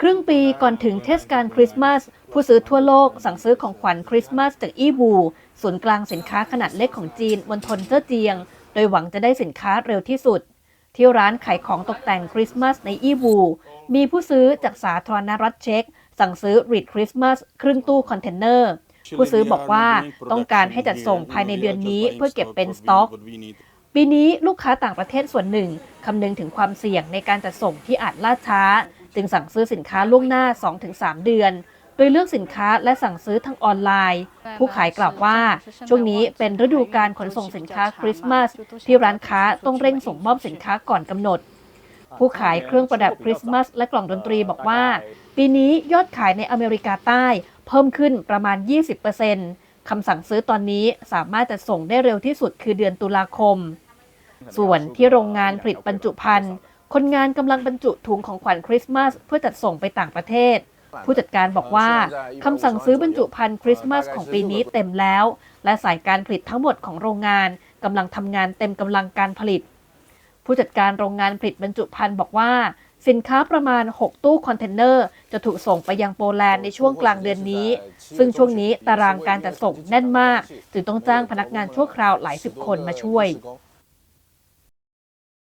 ครึ่งปีก่อนถึงเทศกาลคริสต์มาส ผู้ซื้อทั่วโลกสั่งซื้อของขวัญคริสต์มาสจากอี้วูศูนย์กลางสินค้าขนาดเล็กของจีนมณฑลเจ้อเจียง โดยหวังจะได้สินค้าเร็วที่สุด ที่ร้านขายของตกแต่งคริสต์มาสในอี้วูมีผู้ซื้อจากสาธารณรัฐเช็ก สั่งซื้อรีดคริสต์มาสครึ่งตู้คอนเทนเนอร์ผู้ซื้อบอกว่าต้องการให้จัดส่งภายในเดือนนี้เพื่อเก็บเป็นสต็อก ปีนี้ลูกค้าต่างประเทศส่วนหนึ่งคำนึงถึงความเสี่ยงในการจัดส่งที่อาจล่าช้า จึงสั่งซื้อสินค้าล่วงหน้า 2-3 เดือน โดยเลือกสินค้าและสั่งซื้อทางออนไลน์ ผู้ขายกล่าวว่า ช่วงนี้เป็นฤดูการขนส่งสินค้าคริสต์มาสที่ร้านค้าต้องเร่งส่งมอบสินค้าก่อนกำหนด ผู้ขายเครื่องประดับคริสต์มาสและกล่องดนตรีบอกว่า ปีนี้ยอดขายในอเมริกาใต้เพิ่มขึ้นประมาณ 20%คำสั่งซื้อตอนนี้สามารถจะส่งได้เร็วที่สุดคือเดือนตุลาคม ส่วนที่โรงงานผลิตบรรจุภัณฑ์ คนงานกำลังบรรจุถุงของขวัญคริสต์มาสเพื่อจัดส่งไปต่างประเทศ ผู้จัดการบอกว่าคำสั่งซื้อบรรจุภัณฑ์คริสต์มาสของปีนี้เต็มแล้ว และสายการผลิตทั้งหมดของโรงงานกำลังทำงานเต็มกำลังการผลิต ผู้จัดการโรงงานผลิตบรรจุภัณฑ์บอกว่า สินค้าประมาณ 6 ตู้คอนเทนเนอร์ จะถูกส่งไปยังโปแลนด์ในช่วงกลางเดือนนี้ ซึ่งช่วงนี้ตารางการจัดส่งแน่นมาก จึงต้องจ้างพนักงานชั่วคราวหลายสิบคนมาช่วย Zygon.